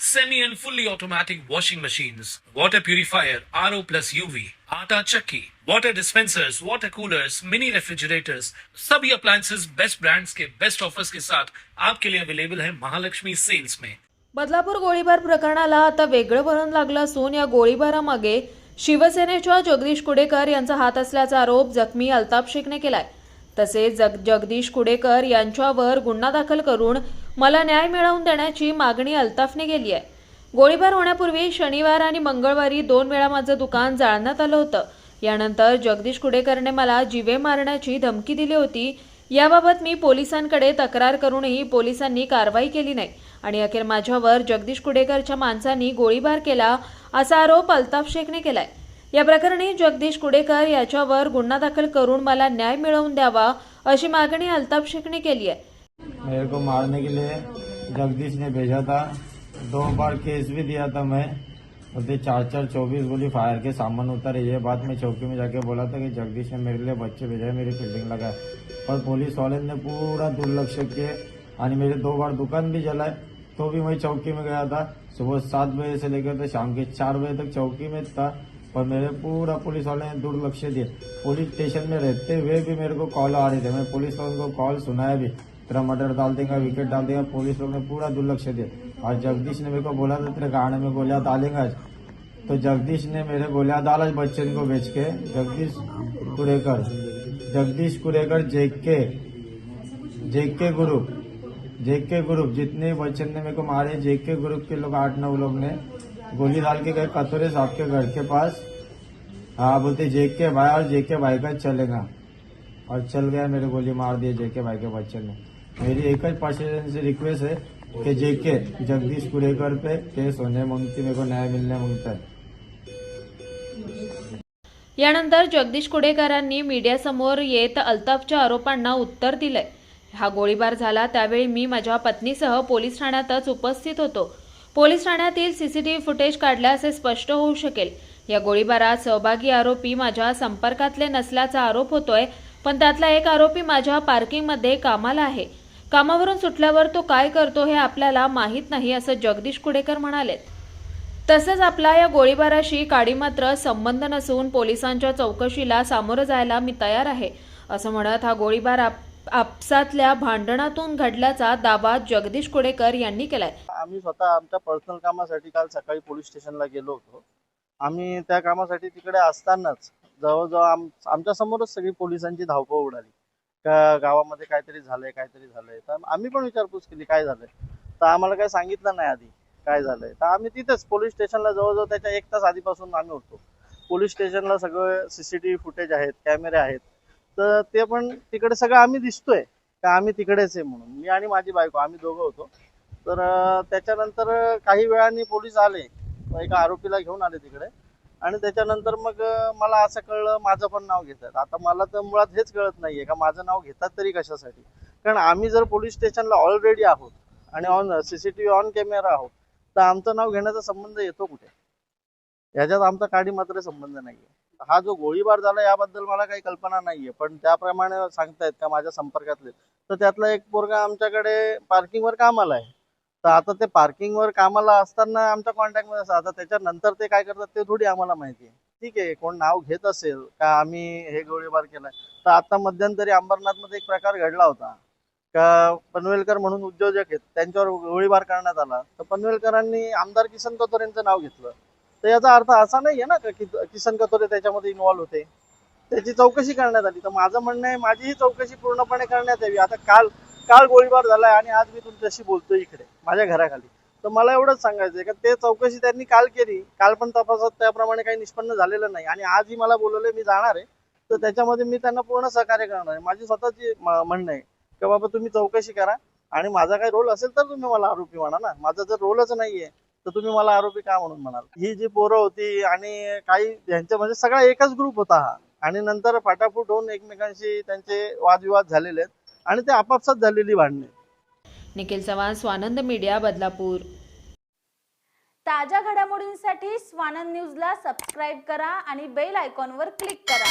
semi and fully automatic washing machines, water purifier, RO plus UV, आटा चक्की, water dispensers, water coolers, mini refrigerators, सभी appliances. Best brands के best offers के साथ आपके लिए अवेलेबल है महालक्ष्मी सेल्स में बदलापूर गोळीबार प्रकरणाला आता वेगळं वळण लागलं असून या गोळीबारामागे शिवसेनेच्या जगदीश कुडेकर यांचा हात असल्याचा आरोप जखमी अल्ताप शेखने केलाय. तसेच जग जगदीश कुडेकर यांच्यावर गुन्हा दाखल करून मला न्याय मिळवून देण्याची मागणी अल्ताफने केली आहे. गोळीबार होण्यापूर्वी शनिवार आणि मंगळवारी दोन वेळा माझं दुकान जाळण्यात आलं होतं. यानंतर जगदीश कुडेकरने मला जीवे मारण्याची धमकी दिली होती. याबाबत मी पोलिसांकडे तक्रार करूनही पोलिसांनी कारवाई केली नाही आणि अखेर माझ्यावर जगदीश कुडेकरच्या माणसांनी गोळीबार केला असा आरोप अल्ताफ शेखने केलाय. या प्रकरणी जगदीश कुडेकर याच्यावर गुन्हा दाखल करून मला न्याय मिळवून द्यावा अशी मागणी अल्ताफ शेखने केली आहे. मेरे को मारने के लिए जगदीश ने भेजा था। दो बार केस भी दिया था मैं। और चार चार चौबीस गोली फायर के सामान उतारे ये बात मैं चौकी में जाके बोला था कि जगदीश ने मेरे लिए बच्चे भेजा मेरी फील्डिंग लगाए। पर पुलिस वाले ने पूरा दुर्लक्ष किए आणि मेरे दो बार दुकान भी जलाए। तो भी मैं चौकी में गया था। सुबह सात बजे से लेकर तो शाम के चार बजे तक चौकी में था। पर मेरे पूरा पुलिस वाले ने दुर्लक्ष्य दिए पुलिस स्टेशन में रहते हुए भी मेरे को कॉल आ रहे थे। मैं पुलिस वालों को कॉल सुनाया भी। तेरा मर्डर डाल देगा विकेट डाल देगा। पुलिस लोग ने पूरा दुर्लक्ष्य दिया और जगदीश ने मेरे को बोला था, तेरे गाने में गोलियाँ डालेंगे आज। तो जगदीश ने मेरे गोलियाँ डाला बच्चन को बेच के। Jagdish Kurekar. Jagdish Kurekar, JK. JK group JK group जितने बच्चन ने मेरे को मारे, जेके ग्रुप के लोग आठ नौ लोग ने। गोली डाल के गए कतोरे साहब के घर के पास। हाँ बोलते जेके भाई और जेके भाई का चलेगा। और चल गया मेरे गोली मार दिए जेके भाई के बच्चे ने। मेरी एक ही प्रशासन से रिक्वेस्ट है कि जेके जगदीश कुरेकर पे केस होने मांगती मेरे को न्याय मिलने मांगता है। यानंतर जगदीश कुडेकरांनी मीडियासमोर येत अल्ताफच्या आरोपांना उत्तर दिलंय. हा गोळीबार झाला त्यावेळी मी माझ्या पत्नीसह पोलीस ठाण्यातच उपस्थित होतो. पोलीस ठाण्यातील सीसीटीव्ही फुटेज काढल्यास हे स्पष्ट होऊ शकेल. या गोळीबारात सहभागी आरोपी माझ्या संपर्कातले नसल्याचा आरोप होतोय पण त्यातला एक आरोपी माझ्या पार्किंगमध्ये कामाला आहे. कामावरून सुटल्यावर तो काय करतो हे आपल्याला माहीत नाही असं जगदीश कुडेकर म्हणालेत. तसंच आपला या गोळीबाराशी काडी मात्र संबंध नसून पोलिसांच्या चौकशीला सामोरं जायला मी तयार आहे असं म्हणत हा गोळीबार आप आपसातल्या भांडणातून घडल्याचा दावा जगदीश कुडेकर यांनी केलाय. आम्ही स्वतः आमच्या पर्सनल कामासाठी काल सकाळी पोलीस स्टेशनला गेलो होतो. आम्ही त्या कामासाठी तिकडे असतानाच जवळजवळ आम आमच्या समोरच सगळी पोलिसांची धावपळ उडाली. का गावामध्ये काहीतरी झालंय काहीतरी झालंय. तर आम्ही पण विचारपूस केली काय झालंय? तर आम्हाला काही सांगितलं नाही आधी काय झालंय? तर आम्ही तिथेच पोलीस स्टेशनला जवळजवळ त्याच्या एक तास आधीपासून आम्ही होतो. पोलीस स्टेशनला सगळं सीसीटीव्ही फुटेज आहेत कॅमेरे आहेत. तर ते पण तिकडे सगळं आम्ही दिसतोय. का आम्ही तिकडेच आहे म्हणून. मी आणि माझी बायको आम्ही दोघं होतो. तर त्याच्यानंतर काही वेळाने पोलीस आले. एका आरोपीला घेऊन आले तिकडे. आणि त्याच्यानंतर मग मला असं कळलं माझं पण नाव घेतात. आता मला तर मुळात हेच कळत नाहीये का माझं नाव घेतात तरी कशासाठी? कारण आम्ही जर पोलीस स्टेशनला ऑलरेडी आहोत आणि ऑन सीसीटीव्ही ऑन कॅमेरा आहोत तर आमचं नाव घेण्याचा संबंध येतो कुठे? ह्याच्यात आमचा काडी मात्र संबंध नाहीये. हा जो गोळीबार झाला याबद्दल मला काही कल्पना नाहीये पण त्याप्रमाणे सांगतायत का माझ्या संपर्कातले. तर त्यातला एक पोरगा आमच्याकडे पार्किंगवर कामाला आहे. तर आता ते पार्किंगवर कामाला असताना आमच्या कॉन्टॅक्टमध्ये असतात. आता त्याच्यानंतर ते काय करतात ते थोडी आम्हाला माहिती आहे. ठीक आहे कोण नाव घेत असेल का आम्ही हे गोळीबार केलाय. तर आता मध्यंतरी अंबरनाथमध्ये एक प्रकार घडला होता. का पनवेलकर म्हणून उद्योजक आहेत त्यांच्यावर गोळीबार करण्यात आला. तर पनवेलकरांनी आमदार किसन कतोर यांचं नाव घेतलं. तर याचा अर्थ असा नाहीये ना का कि- किसन कतोरे त्याच्यामध्ये इन्व्हॉल्व्ह होते? त्याची चौकशी करण्यात आली. तर माझं म्हणणं आहे माझीही चौकशी पूर्णपणे करण्यात यावी. आता काल काल गोळीबार झालाय आणि आज मी तुमच्याशी बोलतोय इकडे माझ्या घराखाली. तर मला एवढंच सांगायचंय का ते चौकशी त्यांनी काल केली. काल पण तपासात त्याप्रमाणे काही निष्पन्न झालेलं नाही. आणि आजही मला बोलवलंय मी जाणार आहे. तर त्याच्यामध्ये मी त्यांना पूर्ण सहकार्य करणार आहे. माझी स्वतःची म्हणणं आहे की बाबा तुम्ही चौकशी करा. आणि माझा काही रोल असेल तर तुम्ही मला आरोपी म्हणा ना. माझा जर रोलच नाहीये तर तुम्ही मला आरोपी का म्हणून म्हणाल? ही जी पोरं होती आणि काही यांच्या म्हणजे सगळा एकच ग्रुप होता हा. आणि नंतर फाटाफूट होऊन एकमेकांशी त्यांचे वादविवाद झालेले आहेत आणि ते आपापसात झालेली भांडणे निखिल चव्हाण स्वानंद मीडिया बदलापूर. ताज्या घडामोडींसाठी स्वानंद न्यूजला सबस्क्राईब करा आणि बेल आयकॉनवर क्लिक करा.